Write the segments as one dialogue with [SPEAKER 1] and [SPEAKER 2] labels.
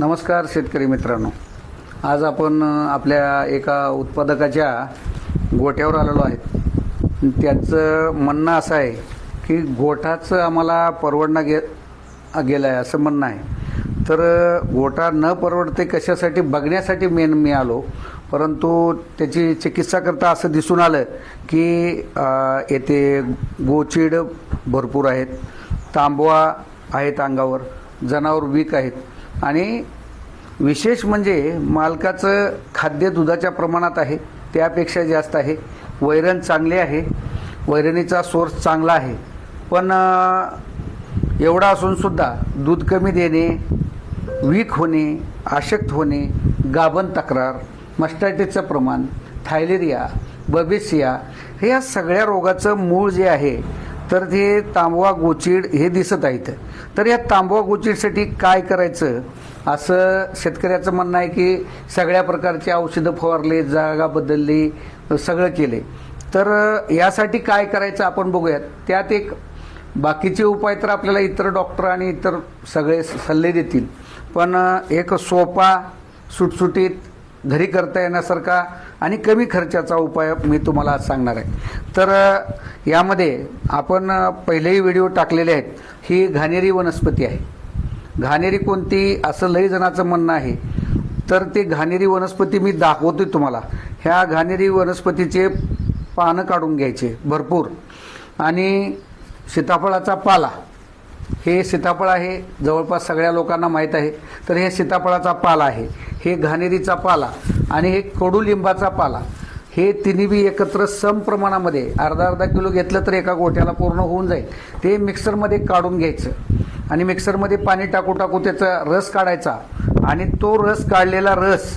[SPEAKER 1] नमस्कार शेतकरी मित्रांनो. आज आपण आपल्या एका उत्पादकाच्या गोट्यावर आलेलो आहे. त्याचं म्हणणं असं आहे की गोठाचं आम्हाला परवडणं गे गेलं आहे असं म्हणणं आहे. तर गोठा न परवडते कशासाठी? बघण्यासाठी मेन मी आलो. परंतु त्याची चिकित्सा करता असं दिसून आलं की येथे गोचीड भरपूर आहेत. तांबवा आहेत अंगावर. जनावर वीक आहेत. आणि विशेष म्हणजे मालकाचं खाद्य दुधाच्या प्रमाणात आहे त्यापेक्षा जास्त आहे. वैरण चांगले आहे. वैरणीचा सोर्स चांगला आहे. पण एवढा असूनसुद्धा दूध कमी देणे वीक होणे आशक्त होणे गाभण तक्रार मस्टायटिसचं प्रमाण थायलेरिया बबेसिया हे या सगळ्या रोगाचं मूळ जे आहे तर ते तांबवा गोचीड हे दिसत आहेत. तर या तांबवा गोचीडसाठी काय करायचं? असं शेतकऱ्याचं म्हणणं आहे की सगळ्या प्रकारची औषधं फवारले जागा बदलली सगळं केले. तर यासाठी काय करायचं आपण बघूयात. त्यात एक बाकीचे उपाय तर आपल्याला इतर डॉक्टर आणि इतर सगळे सल्ले देतील. पण एक सोपा सुटसुटीत घरी करता येण्यासारखा आणि कमी खर्चाचा उपाय मी तुम्हाला आज सांगणार आहे. तर यामध्ये आपण पहिलेही व्हिडिओ टाकलेले आहेत. ही घाणेरी वनस्पती आहे. घाणेरी कोणती असं लई जणाचं म्हणणं आहे. तर ते घाणेरी वनस्पती मी दाखवतोय तुम्हाला. ह्या घाणेरी वनस्पतीचे पानं काढून घ्यायचे भरपूर. आणि सीताफळाचा पाला. हे सीताफळ आहे जवळपास सगळ्या लोकांना माहीत आहे. तर हे सीताफळाचा पाला आहे. हे घाणेरीचा पाला आणि हे कडुलिंबाचा पाला. हे तिन्ही बी एकत्र सम प्रमाणामध्ये अर्धा अर्धा किलो घेतलं तर एका गोठ्याला पूर्ण होऊन जाईल. ते मिक्सरमध्ये काढून घ्यायचं. आणि मिक्सरमध्ये पाणी टाकू टाकू त्याचा रस काढायचा. आणि तो रस काढलेला रस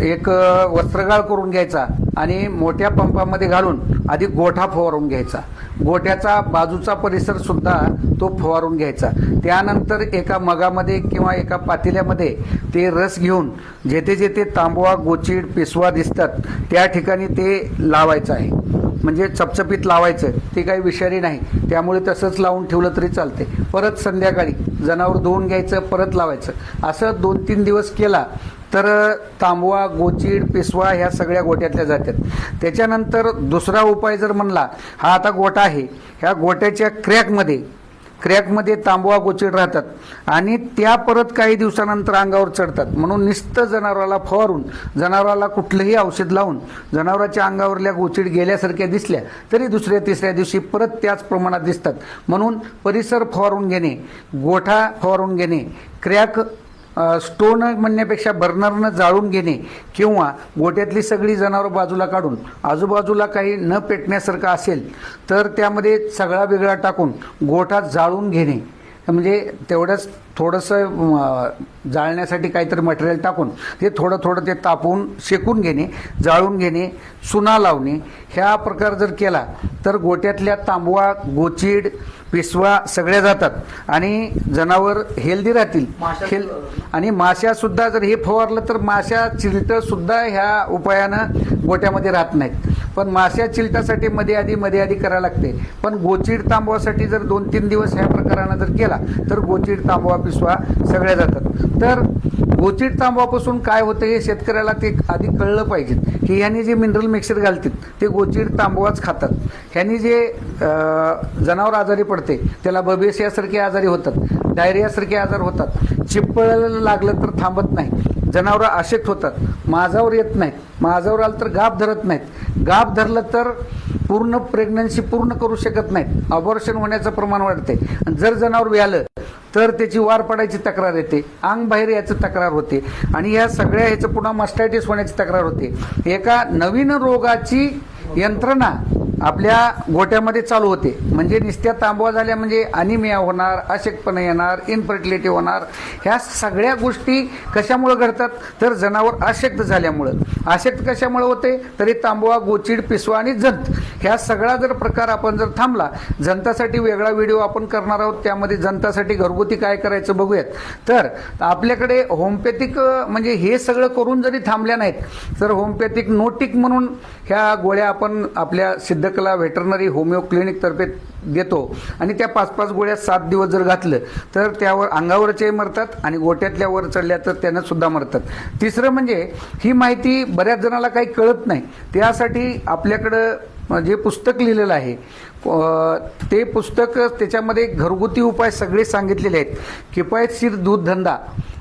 [SPEAKER 1] एक वस्त्रगाळ करून घ्यायचा. आणि मोठ्या पंपामध्ये घालून आधी गोठा फवारून घ्यायचा. गोठ्याचा बाजूचा परिसर सुद्धा तो फवारून घ्यायचा. त्यानंतर एका मगामध्ये किंवा एका पातेल्यामध्ये ते रस घेऊन जेथे जेथे तांबवा गोचीड पिसवा दिसतात त्या ठिकाणी ते लावायचं आहे. म्हणजे चपचपीत लावायचं ते काही विषारी नाही. त्यामुळे तसंच लावून ठेवलं तरी चालते परत संध्याकाळी जनावर धुवून घ्यायचं परत लावायचं. असं दोन तीन दिवस केला तर तांबवा गोचीड पिसवा ह्या सगळ्या गोट्यातल्या जातात त्याच्यानंतर दुसरा उपाय जर म्हणला हा आता गोटा आहे. ह्या गोट्याच्या क्रॅकमध्ये क्रॅकमध्ये तांबवा गोचीड राहतात. आणि त्या परत काही दिवसानंतर अंगावर चढतात. म्हणून निस्त जनावराला फवारून जनावराला कुठलंही औषध लावून जनावराच्या अंगावरल्या गोचीड गेल्यासारख्या दिसल्या तरी दुसऱ्या तिसऱ्या दिवशी परत त्याच प्रमाणात दिसतात. म्हणून परिसर फवारून घेणे गोठा फवारून घेणे क्रॅक स्टोन म्हणण्यापेक्षा बर्नरनं जाळून घेणे किंवा गोट्यातली सगळी जनावरं बाजूला काढून आजूबाजूला काही न पेटण्यासारखं असेल तर त्यामध्ये सगळा वेगळा टाकून गोठा जाळून घेणे. म्हणजे तेवढ्याच थोडंसं जाळण्यासाठी काहीतरी मटेरियल टाकून ते थोडं थोडं ते तापवून शेकून घेणे जाळून घेणे चुना लावणे ह्या प्रकार जर केला तर गोट्यातल्या तांबवा गोचीड पिसवा सगळ्या जातात. आणि जनावर हेल्दी राहतील. हेल आणि माश्या सुद्धा जर हे फवारलं तर माश्या चिलटं सुद्धा ह्या उपायानं गोट्यामध्ये राहत नाहीत. पण माश्या चिलटासाठी मध्ये आधी मध्ये आधी करायला लागते. पण गोचीड तांबवासाठी जर दोन तीन दिवस ह्या प्रकारानं जर केला तर गोचीड तांबवा पिसवा सगळ्या जातात. तर गोचिड तांबवापासून काय होतं हे शेतकऱ्याला ते आधी कळलं पाहिजे. की ह्यांनी जे मिनरल मिक्सर घालतात ते गोचिड तांबवाच खातात. ह्यांनी जे जनावर आजारी पडते त्याला बबेसियासारखे आजारी होतात डायरियासारखे आजार होतात. चिपळायला लागलं तर थांबत नाही. जनावरं अशक्त होतात. माझावर येत नाहीत. माझावर आलं तर गाप धरत नाहीत. गाप धरलं तर पूर्ण प्रेग्नन्सी पूर्ण करू शकत नाहीत. अबॉर्शन होण्याचं प्रमाण वाढते जर जनावर व्यालं तर त्याची वार पडायची तक्रार येते. अंग बाहेर याचं तक्रार होते. आणि या सगळ्या ह्याचं पुन्हा मस्टायटिस होण्याची तक्रार होते. एका नवीन रोगाची यंत्रणा आपल्या गोट्यामध्ये चालू होते. म्हणजे निस्त्या तांबवा झाल्या म्हणजे अनिमिया होणार अशक्तपणा येणार इनफर्टिलिटी होणार. ह्या सगळ्या गोष्टी कशामुळे घडतात? तर जनावर अशक्त झाल्यामुळं. अशक्त कशामुळे होते? तरी तांबवा गोचीड पिसवा आणि जंत. ह्या सगळा जर प्रकार आपण जर थांबला जनतासाठी वेगळा व्हिडिओ आपण करणार आहोत त्यामध्ये जनतासाठी घरगुती काय करायचं बघूयात. तर आपल्याकडे होमपॅथिक म्हणजे हे सगळं करून जरी थांबल्या नाहीत तर होमपॅथिक नोटिक म्हणून ह्या गोळ्या आपण आपल्या सिद्धकला व्हेटरनरी होमिओ क्लिनिक तर्फे देतो. आणि त्या पाच पाच गोळ्या सात दिवस जर घातलं तर त्यावर अंगावरचे मरतात आणि गोट्यातल्या वर चढल्या तर त्यानं सुद्धा मरतात. तिसरं म्हणजे ही माहिती बऱ्याच जणाला काही कळत नाही. त्यासाठी आपल्याकडं जे पुस्तक लिहिलेलं आहे ते पुस्तक त्याच्यामध्ये घरगुती उपाय सगळे सांगितलेले आहेत. किफायतशीर दूध धंदा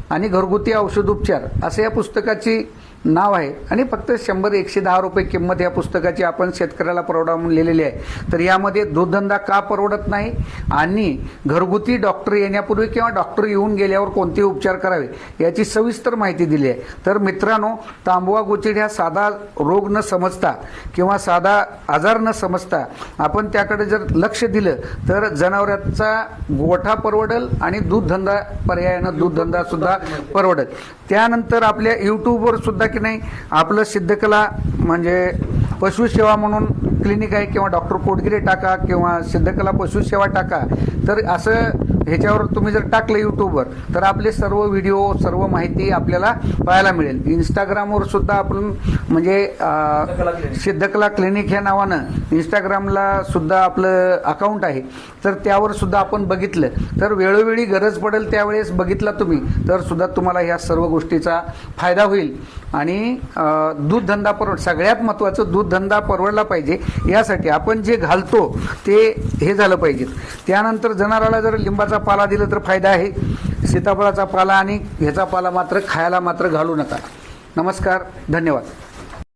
[SPEAKER 1] आणि घरगुती औषधोपचार असं या पुस्तकाची नाव आहे. आणि फक्त शंभर एकशे दहा रुपये किंमत या पुस्तकाची आपण शेतकऱ्याला परवडा म्हणून लिहिलेली आहे. तर यामध्ये दूधधंदा का परवडत नाही? आणि घरगुती डॉक्टर येण्यापूर्वी किंवा डॉक्टर येऊन गेल्यावर कोणते उपचार करावे? याची सविस्तर माहिती दिली आहे. तर मित्रांनो तांबवा गोचिड हा साधा रोग न समजता किंवा साधा आजार न समजता आपण त्याकडे जर लक्ष दिलं तर जनावरांचा गोठा परवडल आणि दूधधंदा पर्यायानं दूधधंदा सुद्धा परवडल. त्यानंतर आपल्या युट्यूबवर सुद्धा की नाही? आपलं सिद्धकला म्हणजे पशुसेवा म्हणून क्लिनिक आहे किंवा डॉक्टर कोटगिरे टाका किंवा सिद्धकला पशुसेवा टाका तर असं ह्याच्यावर तुम्ही जर टाकलं यूट्यूबवर तर आपले सर्व व्हिडिओ सर्व माहिती आपल्याला पाहायला मिळेल. इंस्टाग्रामवर सुद्धा आपण म्हणजे सिद्धकला क्लिनिक. ह्या नावानं इंस्टाग्रामला सुद्धा आपलं अकाउंट आहे. तर त्यावर सुद्धा आपण बघितलं तर वेळोवेळी गरज पडेल त्यावेळेस बघितला तुम्ही तर सुद्धा तुम्हाला ह्या सर्व गोष्टीचा फायदा होईल. आणि दूधधंदा परवड सगळ्यात महत्त्वाचं दूधधंदा परवडला पाहिजे यासाठी आपण जे घालतो ते हे झालं पाहिजे त्यानंतर जनावराला जर लिंबाचा पाला दिला तर फायदा आहे. सीताफळाचा पाला आणि ह्याचा पाला मात्र खायला मात्र घालू नका. नमस्कार धन्यवाद.